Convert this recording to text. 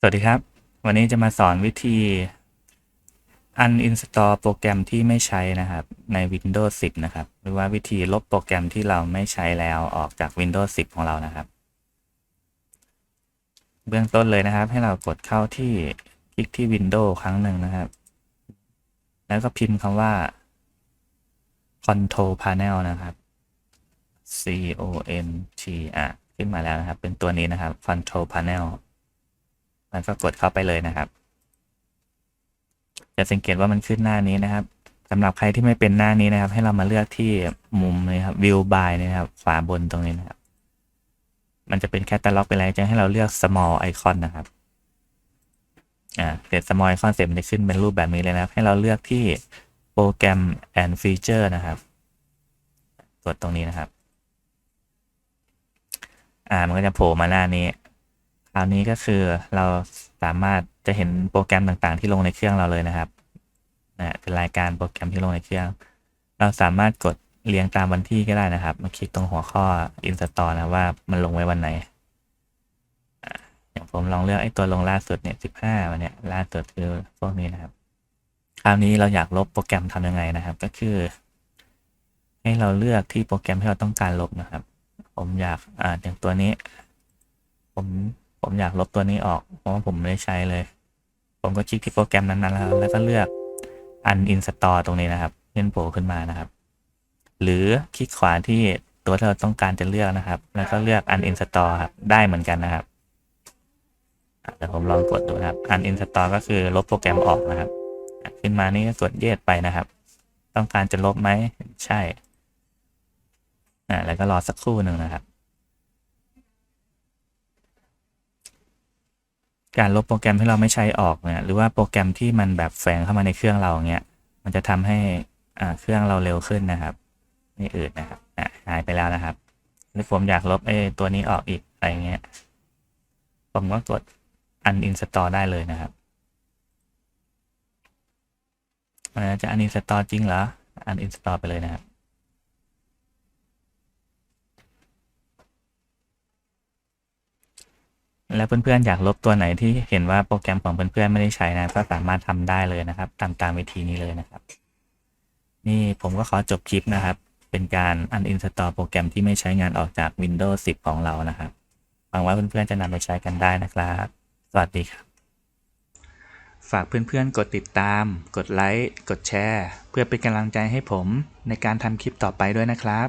สวัสดีครับ วันนี้จะมาสอนวิธี uninstall โปรแกรมที่ไม่ใช้นะครับ ใน Windows 10 นะครับ หรือว่าวิธีลบโปรแกรมที่เราไม่ใช้แล้วออกจาก Windows 10 ของเรานะครับ เบื้องต้นเลยนะครับ ให้เรากดเข้าที่คลิกที่ Windows ครั้งหนึ่งนะครับ แล้วก็พิมพ์คำว่า Control Panel นะครับ C O N T อะขึ้นมาแล้วนะครับ เป็นตัวนี้นะครับ Control Panel แล้วก็กดเข้าไปเลยนะครับ จะสังเกตว่ามันขึ้นหน้านี้นะครับสำหรับใครที่ไม่เป็นหน้านี้นะครับ ให้เรามาเลือกที่มุมนี้ครับ View by นะครับ ขวาบนตรงนี้นะครับ มันจะเป็นแคตตาล็อกไปแล้วจะให้เราเลือก small icon นะครับอ่าเสร็จ small icon เสร็จมันจะขึ้นเป็นรูปแบบนี้เลยนะครับ ให้เราเลือกที่โปรแกรม and feature นะครับกดตรงนี้นะครับ อ่า มันก็จะโผล่มาหน้านี้ ราวนี้ก็คือเราสามารถจะเห็นโปรแกรมต่างๆ ที่ลงในเครื่องเราเลยนะครับนะเป็นรายการโปรแกรมที่ลงในเครื่อง เราสามารถกดเรียงตามวันที่ก็ได้นะครับ มาคลิกตรงหัวข้อ install นะว่ามันลงไว้วันไหน อย่างผมลองเลือกไอ้ตัวลงล่าสุดเนี่ย15วันเนี้ยล่าสุดคือพวกนี้นะครับ คราวนี้เราอยากลบโปรแกรมทำยังไงนะครับ ก็คือ ให้เราเลือกที่โปรแกรมที่เราต้องการลบนะครับ ผมอยากอ่าอย่างตัวนี้ ผม ผมอยากลบตัวนี้ออกเพราะว่าผมไม่ได้ใช้เลย ผมก็คลิกที่โปรแกรมนั้นๆแล้วแล้วก็เลือก uninstall ตรงนี้นะครับเลื่อนโผล่ขึ้นมานะครับ หรือคลิกขวาที่ตัวที่เราต้องการจะเลือกนะครับ แล้วก็เลือก uninstall ครับได้เหมือนกันนะครับเดี๋ยวผมลองกดดูนะครับ uninstall ก็คือลบโปรแกรมออกนะครับขึ้นมานี่ก็กด yes ไปนะครับ ต้องการจะลบไหมใช่อ่าแล้วก็รอสักครู่หนึ่งนะครับ การลบโปรแกรมที่เราไม่ใช้ออกเนี่ยหรือว่าโปรแกรมที่มันแบบแฝงเข้ามาในเครื่องเราเงี้ยมันจะทำให้อ่าเครื่องเราเร็วขึ้นนะครับไม่อืดนะครับอะหายไปแล้วนะครับหรือผมอยากลบไอ้ตัวนี้ออกอีกอะไรเงี้ยผมก็กด uninstall ได้เลยนะครับมันจะ uninstall จริงเหรอ uninstall ไปเลยนะครับ แล้วเพื่อนๆอยากลบตัวไหนที่เห็นว่าโปรแกรมของเพื่อนๆไม่ได้ใช้นะ ก็สามารถทำได้เลยนะครับตามตามวิธีนี้เลยนะครับ นี่ผมก็ขอจบคลิปนะครับ เป็นการ uninstall โปรแกรมที่ไม่ใช้งานออกจาก Windows 10 ของเรานะครับหวังว่าเพื่อนๆจะนำไปใช้กันได้นะครับ สวัสดีครับ ฝากเพื่อนๆ กดติดตาม กดไลค์ กดแชร์ เพื่อเป็นกำลังใจให้ผมในการทำคลิปต่อไปด้วยนะครับ